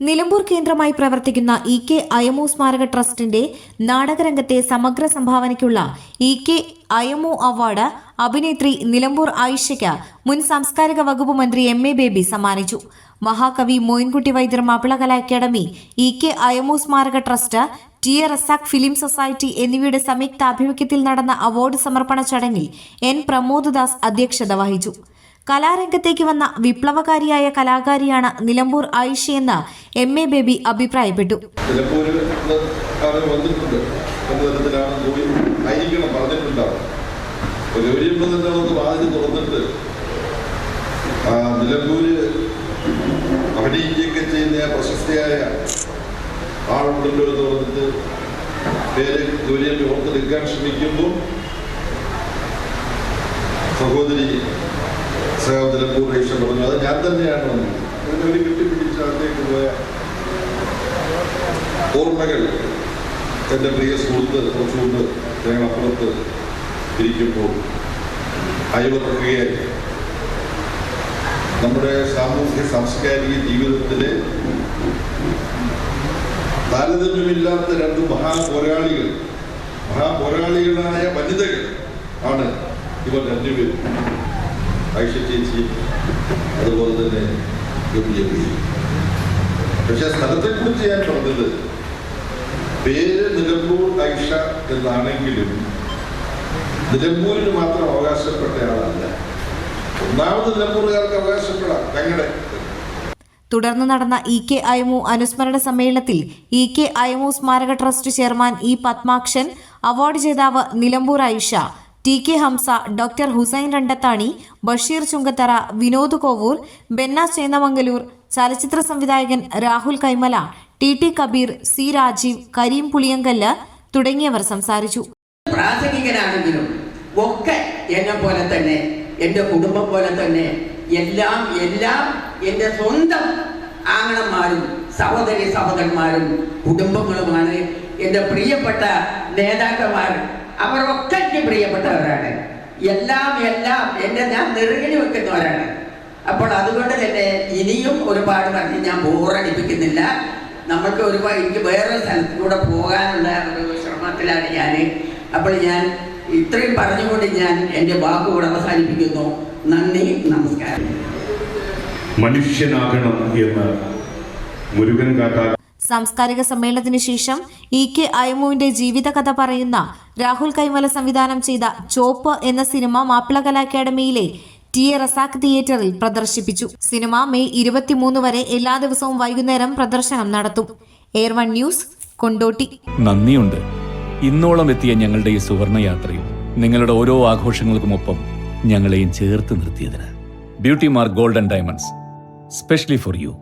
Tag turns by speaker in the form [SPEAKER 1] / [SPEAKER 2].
[SPEAKER 1] നിലമ്പൂർ കേന്ദ്രമായി പ്രവർത്തിക്കുന്ന E K Ayamu സ്മാരക ട്രസ്റ്റിന്റെ നാടകരംഗത്തെ സമഗ്ര സംഭാവനയ്ക്കുള്ള ഇ കെ അയമു അവാർഡ് അഭിനേത്രി നിലമ്പൂർ ആയിഷയ്ക്ക് മുൻ സാംസ്കാരിക വകുപ്പ് മന്ത്രി എം എ ബേബി സമ്മാനിച്ചു. മഹാകവി Moyinkutty Vaidyar Mappila Kala academy E K Ayamu സ്മാരക trust T A Razak film society എന്നിവയുടെ സംയുക്താഭിമുഖ്യത്തിൽ നടന്ന അവാർഡ് സമർപ്പണ ചടങ്ങിൽ എൻ പ്രമോദ് ദാസ് അധ്യക്ഷത വഹിച്ചു. കലാരംഗത്തേക്ക് വന്ന വിപ്ലവകാരിയായ കലാകാരിയാണ് നിലമ്പൂർ ആയിഷയെന്ന് എം എ ബേബി അഭിപ്രായപ്പെട്ടു.
[SPEAKER 2] എന്ന നിലമ്പൂര് പ്രശസ്തയായ എന്ന് പേര് ശ്രമിക്കുമ്പോൾ സഹോദരി സഹോ നിലമ്പൂർ രേഷ പറഞ്ഞു അത് ഞാൻ തന്നെയാണ് വന്നത്. അങ്ങനെ ഒരു കെട്ടിപ്പിടിച്ച് അതിലേക്ക് പോയ ഓർമ്മകൾ എന്റെ പ്രിയ സുഹൃത്ത് കുറച്ചുകൊണ്ട് ഞങ്ങൾ അപ്പുറത്ത് ഇരിക്കുമ്പോൾ അയവിറക്കുകയായി നമ്മുടെ സാമൂഹ്യ സാംസ്കാരിക ജീവിതത്തിലെ താരതമ്യമില്ലാത്ത രണ്ട് മഹാപോരാളികൾ മഹാപോരാളികളായ വനിതകൾ ആണ് ഇവർ രണ്ടുപേരും. ഐഷ ചേച്ചി അതുപോലെ തന്നെ ഗംഭീര പക്ഷെ സ്ഥലത്തെക്കുറിച്ച് ഞാൻ പറഞ്ഞത് പേര് നിലമ്പൂർ ഐഷ എന്നാണെങ്കിലും നിലമ്പൂരിന് മാത്രം അവകാശപ്പെട്ട ആളല്ല. ഒന്നാമത് നിലമ്പൂറുകാർക്ക് അവകാശപ്പെടാം ഞങ്ങളുടെ
[SPEAKER 1] തുടർന്ന് നടന്ന ഇ കെ അയമു അനുസ്മരണ സമ്മേളനത്തിൽ ഇ കെ അയമു സ്മാരക trust chairman E Padmakshan award ജേതാവ് Nilambur Aisha T K Hamsa doctor Hussain Randathani Basheer Chungathara Vinod Kovoor Benna Chennamangalur ചലച്ചിത്ര സംവിധായകൻ Rahul Kaimala T T Kabeer C Rajeev Kareem Puliyankallu തുടങ്ങിയവർ സംസാരിച്ചു.
[SPEAKER 3] ഒക്കെ എന്നെ പോലെ തന്നെ എന്റെ കുടുംബം പോലെ തന്നെ എല്ലാം എല്ലാം എന്റെ സ്വന്തം ആങ്ങളന്മാരും സഹോദരി സഹോദരന്മാരും കുടുംബങ്ങളുമാണ്. എന്റെ പ്രിയപ്പെട്ട നേതാക്കന്മാർ അവരൊക്കെ എനിക്ക് പ്രിയപ്പെട്ടവരാണ്. എല്ലാം എല്ലാം എന്നെ ഞാൻ നെറുകിൽ വെക്കുന്നവരാണ്. അപ്പോൾ അതുകൊണ്ട് തന്നെ ഇനിയും ഒരുപാട് പറഞ്ഞ് ഞാൻ ബോറടിപ്പിക്കുന്നില്ല നമ്മൾക്ക് ഒരുപാട് എനിക്ക് വേറെ സ്ഥലത്തൂടെ പോകാനുള്ള ഒരു ശ്രമത്തിലാണ് ഞാൻ അപ്പോൾ ഞാൻ ഇത്രയും പറഞ്ഞുകൊണ്ട് ഞാൻ എന്റെ വാക്കുകൾ അവസാനിപ്പിക്കുന്നു. നന്ദി നമസ്കാരം.
[SPEAKER 4] മനുഷ്യനാകണം എന്ന് മുരുകൻ കാട്ടാ
[SPEAKER 1] സാംസ്കാരിക സമ്മേളനത്തിന് ശേഷം ഇ കെ അയമുവിന്റെ ജീവിതകഥ പറയുന്ന രാഹുൽ കൈമല സംവിധാനം ചെയ്ത ചോപ്പ് എന്ന സിനിമ മാപ്പിള കലാ അക്കാദമിയിലെ ടി എ റസാഖ് തിയേറ്ററിൽ പ്രദർശിപ്പിച്ചു. സിനിമ മെയ് ഇരുപത്തിമൂന്ന് വരെ എല്ലാ ദിവസവും വൈകുന്നേരം പ്രദർശനം നടത്തും. Air one news Kondotty.
[SPEAKER 5] നന്ദിയുണ്ട്. ഇന്നോളം എത്തിയ ഞങ്ങളുടെ ഈ സുവർണ സുവർണയാത്രയിൽ നിങ്ങളുടെ ഓരോ ആഘോഷങ്ങൾക്കുമൊപ്പം ഞങ്ങളെയും ചേർത്ത് നിർത്തിയതിന്. Beauty mark golden diamonds specially for you.